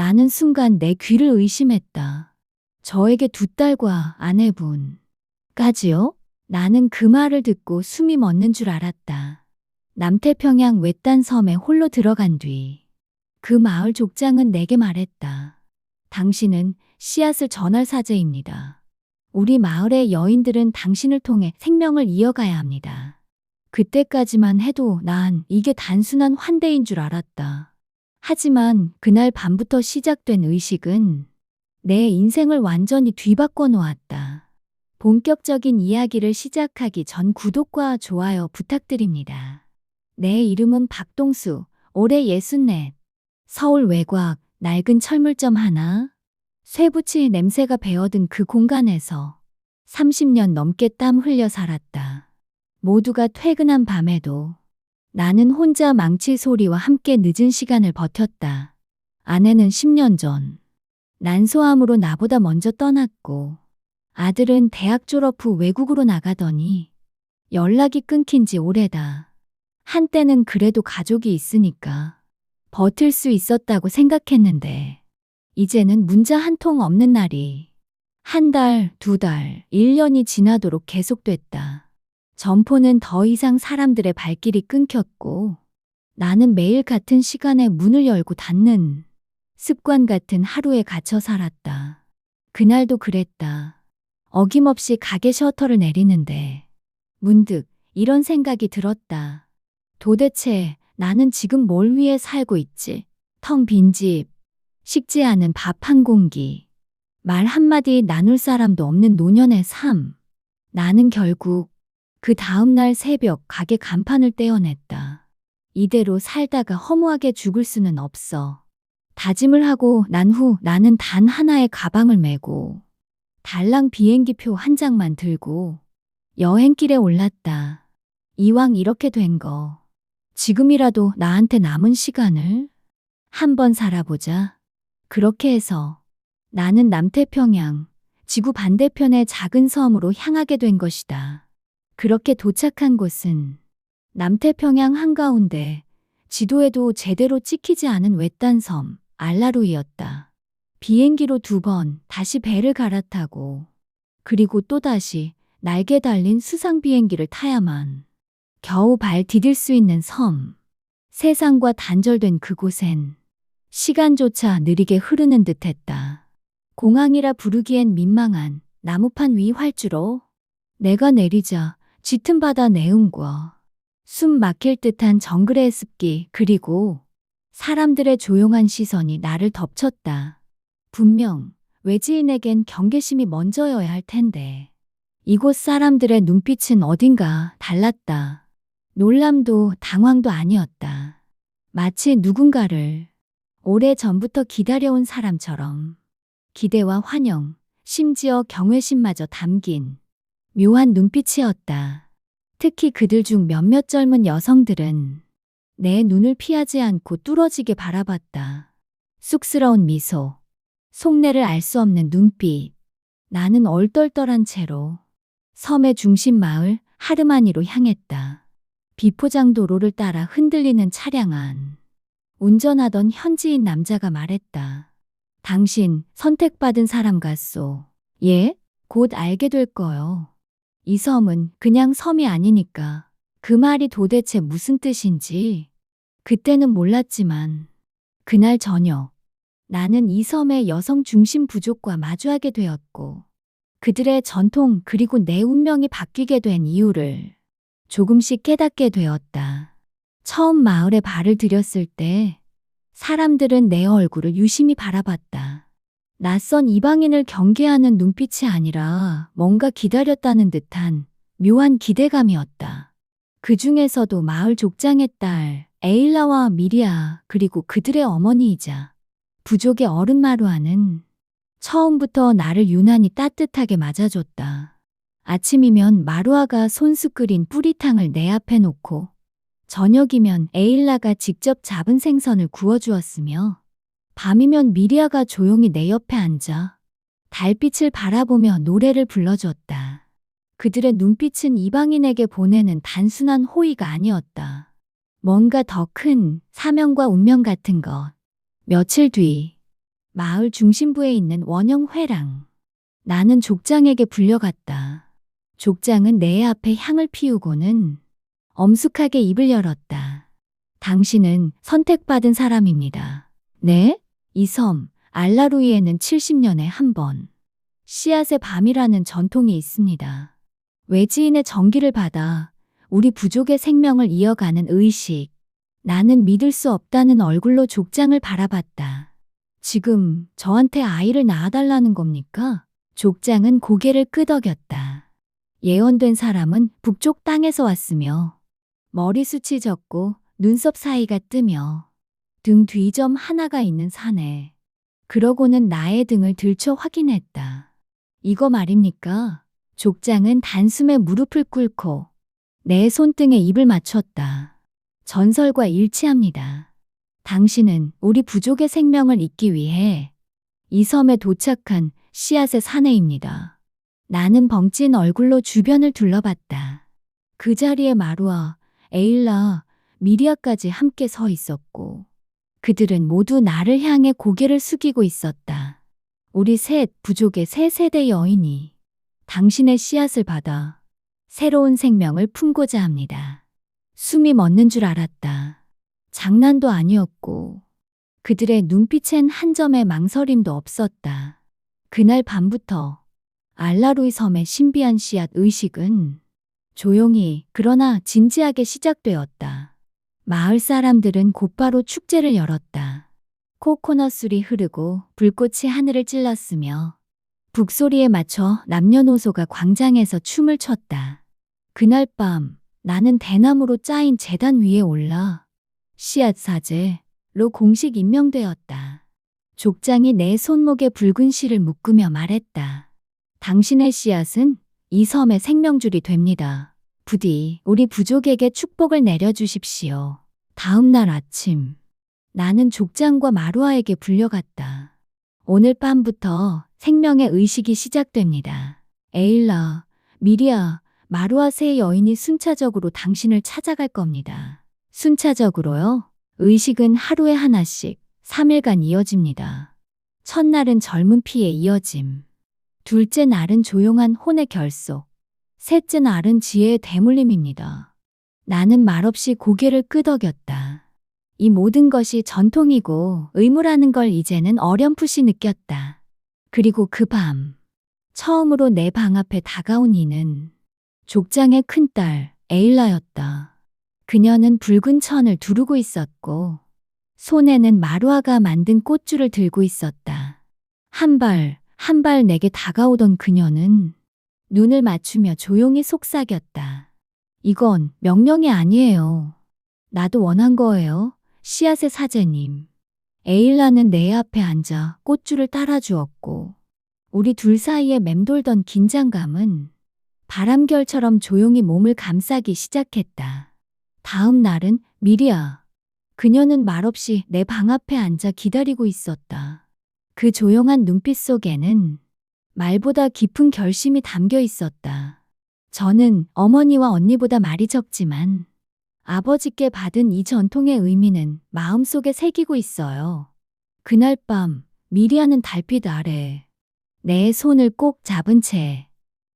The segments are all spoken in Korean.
나는 순간 내 귀를 의심했다. 저에게 두 딸과 아내분 까지요? 나는 그 말을 듣고 숨이 멎는 줄 알았다. 남태평양 외딴 섬에 홀로 들어간 뒤 그 마을 족장은 내게 말했다. 당신은 씨앗을 전할 사제입니다. 우리 마을의 여인들은 당신을 통해 생명을 이어가야 합니다. 그때까지만 해도 난 이게 단순한 환대인 줄 알았다. 하지만 그날 밤부터 시작된 의식은 내 인생을 완전히 뒤바꿔 놓았다. 본격적인 이야기를 시작하기 전 구독과 좋아요 부탁드립니다. 내 이름은 박동수, 올해 64. 서울 외곽, 낡은 철물점 하나. 쇠붙이 냄새가 배어든 그 공간에서 30년 넘게 땀 흘려 살았다. 모두가 퇴근한 밤에도 나는 혼자 망치 소리와 함께 늦은 시간을 버텼다. 아내는 10년 전 난소암으로 나보다 먼저 떠났고 아들은 대학 졸업 후 외국으로 나가더니 연락이 끊긴 지 오래다. 한때는 그래도 가족이 있으니까 버틸 수 있었다고 생각했는데 이제는 문자 한 통 없는 날이 한 달, 두 달, 1년이 지나도록 계속됐다. 점포는 더 이상 사람들의 발길이 끊겼고 나는 매일 같은 시간에 문을 열고 닫는 습관 같은 하루에 갇혀 살았다. 그날도 그랬다. 어김없이 가게 셔터를 내리는데 문득 이런 생각이 들었다. 도대체 나는 지금 뭘 위해 살고 있지? 텅 빈 집, 식지 않은 밥 한 공기, 말 한마디 나눌 사람도 없는 노년의 삶. 나는 결국 그 다음날 새벽 가게 간판을 떼어냈다. 이대로 살다가 허무하게 죽을 수는 없어. 다짐을 하고 난 후 나는 단 하나의 가방을 메고 달랑 비행기표 한 장만 들고 여행길에 올랐다. 이왕 이렇게 된 거. 지금이라도 나한테 남은 시간을 한번 살아보자. 그렇게 해서 나는 남태평양, 지구 반대편의 작은 섬으로 향하게 된 것이다. 그렇게 도착한 곳은 남태평양 한가운데 지도에도 제대로 찍히지 않은 외딴 섬, 알라루이였다. 비행기로 두 번 다시 배를 갈아타고 그리고 또다시 날개 달린 수상 비행기를 타야만 겨우 발 디딜 수 있는 섬. 세상과 단절된 그곳엔 시간조차 느리게 흐르는 듯 했다. 공항이라 부르기엔 민망한 나무판 위 활주로 내가 내리자 짙은 바다 내음과 숨 막힐 듯한 정글의 습기 그리고 사람들의 조용한 시선이 나를 덮쳤다. 분명 외지인에겐 경계심이 먼저여야 할 텐데 이곳 사람들의 눈빛은 어딘가 달랐다. 놀람도 당황도 아니었다. 마치 누군가를 오래 전부터 기다려온 사람처럼 기대와 환영, 심지어 경외심마저 담긴 묘한 눈빛이었다. 특히 그들 중 몇몇 젊은 여성들은 내 눈을 피하지 않고 뚫어지게 바라봤다. 쑥스러운 미소, 속내를 알 수 없는 눈빛. 나는 얼떨떨한 채로 섬의 중심 마을 하르마니로 향했다. 비포장 도로를 따라 흔들리는 차량 안. 운전하던 현지인 남자가 말했다. 당신 선택받은 사람 같소. 예? 곧 알게 될 거요. 이 섬은 그냥 섬이 아니니까. 그 말이 도대체 무슨 뜻인지. 그때는 몰랐지만. 그날 저녁. 나는 이 섬의 여성 중심 부족과 마주하게 되었고. 그들의 전통 그리고 내 운명이 바뀌게 된 이유를 조금씩 깨닫게 되었다. 처음 마을에 발을 들였을 때 사람들은 내 얼굴을 유심히 바라봤다. 낯선 이방인을 경계하는 눈빛이 아니라 뭔가 기다렸다는 듯한 묘한 기대감이었다. 그 중에서도 마을 족장의 딸 에일라와 미리아 그리고 그들의 어머니이자 부족의 어른 마루아는 처음부터 나를 유난히 따뜻하게 맞아줬다. 아침이면 마루아가 손수 끓인 뿌리탕을 내 앞에 놓고 저녁이면 에일라가 직접 잡은 생선을 구워주었으며 밤이면 미리아가 조용히 내 옆에 앉아 달빛을 바라보며 노래를 불러주었다. 그들의 눈빛은 이방인에게 보내는 단순한 호의가 아니었다. 뭔가 더 큰 사명과 운명 같은 것. 며칠 뒤 마을 중심부에 있는 원형 회랑. 나는 족장에게 불려갔다. 족장은 내 앞에 향을 피우고는 엄숙하게 입을 열었다. 당신은 선택받은 사람입니다. 네? 이 섬, 알라루이에는 70년에 한 번. 씨앗의 밤이라는 전통이 있습니다. 외지인의 정기를 받아 우리 부족의 생명을 이어가는 의식. 나는 믿을 수 없다는 얼굴로 족장을 바라봤다. 지금 저한테 아이를 낳아달라는 겁니까? 족장은 고개를 끄덕였다. 예언된 사람은 북쪽 땅에서 왔으며 머리숱이 적고 눈썹 사이가 뜨며 등 뒤점 하나가 있는 산에 그러고는 나의 등을 들춰 확인했다. 이거 말입니까? 족장은 단숨에 무릎을 꿇고 내 손등에 입을 맞췄다. 전설과 일치합니다. 당신은 우리 부족의 생명을 잇기 위해 이 섬에 도착한 씨앗의 사내입니다. 나는 벙찐 얼굴로 주변을 둘러봤다. 그 자리에 마루아, 에일라, 미리아까지 함께 서 있었고, 그들은 모두 나를 향해 고개를 숙이고 있었다. 우리 셋 부족의 세 세대 여인이 당신의 씨앗을 받아 새로운 생명을 품고자 합니다. 숨이 멎는 줄 알았다. 장난도 아니었고, 그들의 눈빛엔 한 점의 망설임도 없었다. 그날 밤부터 알라루이 섬의 신비한 씨앗 의식은 조용히 그러나 진지하게 시작되었다. 마을 사람들은 곧바로 축제를 열었다. 코코넛 술이 흐르고 불꽃이 하늘을 찔렀으며 북소리에 맞춰 남녀노소가 광장에서 춤을 췄다. 그날 밤 나는 대나무로 짜인 재단 위에 올라 씨앗 사제로 공식 임명되었다. 족장이 내 손목에 붉은 실을 묶으며 말했다. 당신의 씨앗은 이 섬의 생명줄이 됩니다. 부디 우리 부족에게 축복을 내려주십시오. 다음 날 아침, 나는 족장과 마루아에게 불려갔다. 오늘 밤부터 생명의 의식이 시작됩니다. 에일라, 미리아, 마루아 세 여인이 순차적으로 당신을 찾아갈 겁니다. 순차적으로요? 의식은 하루에 하나씩 3일간 이어집니다. 첫날은 젊은 피에 이어짐. 둘째 날은 조용한 혼의 결속. 셋째 날은 지혜의 대물림입니다. 나는 말없이 고개를 끄덕였다. 이 모든 것이 전통이고 의무라는 걸 이제는 어렴풋이 느꼈다. 그리고 그 밤, 처음으로 내 방 앞에 다가온 이는 족장의 큰딸 에일라였다. 그녀는 붉은 천을 두르고 있었고, 손에는 마루아가 만든 꽃줄을 들고 있었다. 한 발, 한 발 내게 다가오던 그녀는 눈을 맞추며 조용히 속삭였다. 이건 명령이 아니에요. 나도 원한 거예요. 씨앗의 사제님. 에일라는 내 앞에 앉아 꽃줄을 따라주었고, 우리 둘 사이에 맴돌던 긴장감은 바람결처럼 조용히 몸을 감싸기 시작했다. 다음 날은 미리아. 그녀는 말없이 내 방 앞에 앉아 기다리고 있었다. 그 조용한 눈빛 속에는 말보다 깊은 결심이 담겨 있었다. 저는 어머니와 언니보다 말이 적지만 아버지께 받은 이 전통의 의미는 마음속에 새기고 있어요. 그날 밤 미리아는 달빛 아래 내 손을 꼭 잡은 채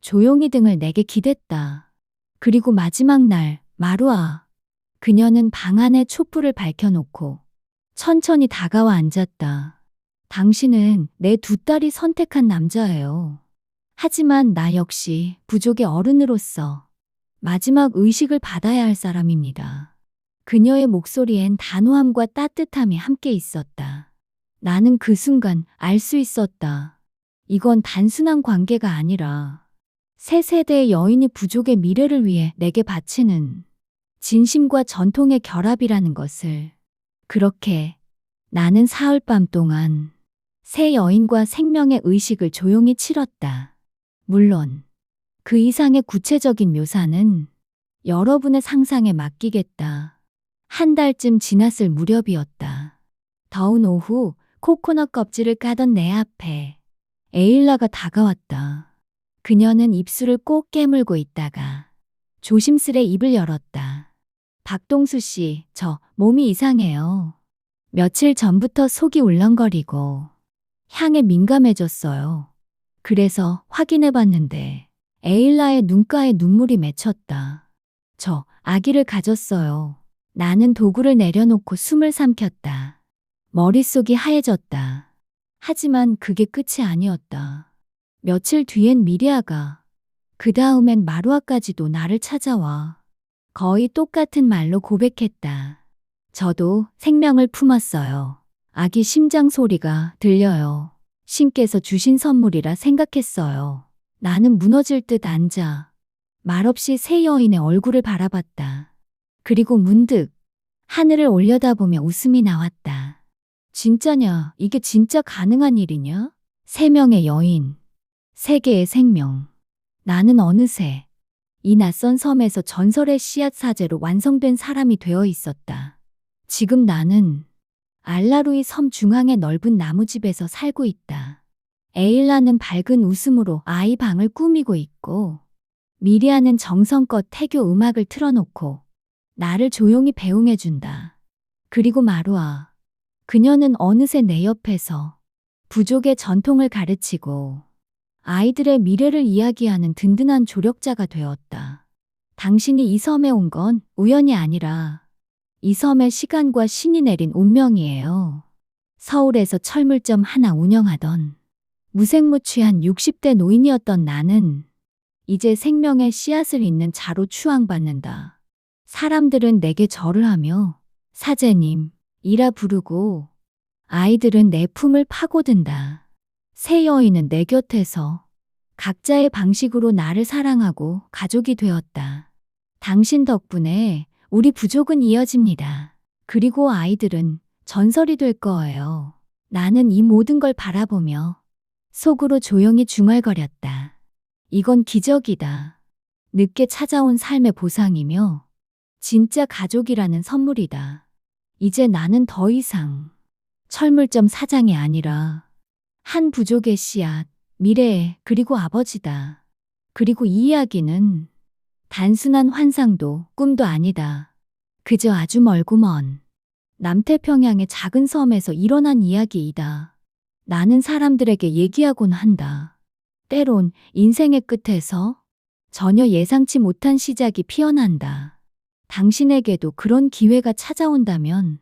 조용히 등을 내게 기댔다. 그리고 마지막 날 마루아 그녀는 방 안에 촛불을 밝혀놓고 천천히 다가와 앉았다. 당신은 내 두 딸이 선택한 남자예요. 하지만 나 역시 부족의 어른으로서 마지막 의식을 받아야 할 사람입니다. 그녀의 목소리엔 단호함과 따뜻함이 함께 있었다. 나는 그 순간 알 수 있었다. 이건 단순한 관계가 아니라 새 세대의 여인이 부족의 미래를 위해 내게 바치는 진심과 전통의 결합이라는 것을. 그렇게 나는 사흘밤 동안 새 여인과 생명의 의식을 조용히 치렀다. 물론 그 이상의 구체적인 묘사는 여러분의 상상에 맡기겠다. 한 달쯤 지났을 무렵이었다. 더운 오후 코코넛 껍질을 까던 내 앞에 에일라가 다가왔다. 그녀는 입술을 꼭 깨물고 있다가 조심스레 입을 열었다. 박동수 씨, 저 몸이 이상해요. 며칠 전부터 속이 울렁거리고 향에 민감해졌어요. 그래서 확인해 봤는데 에일라의 눈가에 눈물이 맺혔다. 저 아기를 가졌어요. 나는 도구를 내려놓고 숨을 삼켰다. 머릿속이 하얘졌다. 하지만 그게 끝이 아니었다. 며칠 뒤엔 미리아가, 그 다음엔 마루아까지도 나를 찾아와. 거의 똑같은 말로 고백했다. 저도 생명을 품었어요. 아기 심장 소리가 들려요. 신께서 주신 선물이라 생각했어요. 나는 무너질 듯 앉아 말없이 새 여인의 얼굴을 바라봤다. 그리고 문득 하늘을 올려다보며 웃음이 나왔다. 진짜냐? 이게 진짜 가능한 일이냐? 세 명의 여인, 세 개의 생명. 나는 어느새 이 낯선 섬에서 전설의 씨앗 사제로 완성된 사람이 되어 있었다. 지금 나는 알라루이 섬 중앙의 넓은 나무집에서 살고 있다. 에일라는 밝은 웃음으로 아이 방을 꾸미고 있고, 미리아는 정성껏 태교 음악을 틀어놓고, 나를 조용히 배웅해준다. 그리고 마루아. 그녀는 어느새 내 옆에서 부족의 전통을 가르치고, 아이들의 미래를 이야기하는 든든한 조력자가 되었다. 당신이 이 섬에 온 건 우연이 아니라 이 섬에 시간과 신이 내린 운명이에요. 서울에서 철물점 하나 운영하던 무색무취한 60대 노인이었던 나는 이제 생명의 씨앗을 잇는 자로 추앙받는다. 사람들은 내게 절을 하며 사제님, 이라 부르고 아이들은 내 품을 파고든다. 새 여인은 내 곁에서 각자의 방식으로 나를 사랑하고 가족이 되었다. 당신 덕분에 우리 부족은 이어집니다. 그리고 아이들은 전설이 될 거예요. 나는 이 모든 걸 바라보며 속으로 조용히 중얼거렸다. 이건 기적이다. 늦게 찾아온 삶의 보상이며 진짜 가족이라는 선물이다. 이제 나는 더 이상 철물점 사장이 아니라 한 부족의 씨앗, 미래, 그리고 아버지다. 그리고 이 이야기는 단순한 환상도 꿈도 아니다. 그저 아주 멀고 먼 남태평양의 작은 섬에서 일어난 이야기이다. 나는 사람들에게 얘기하곤 한다. 때론 인생의 끝에서 전혀 예상치 못한 시작이 피어난다. 당신에게도 그런 기회가 찾아온다면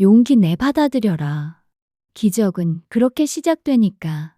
용기 내 받아들여라. 기적은 그렇게 시작되니까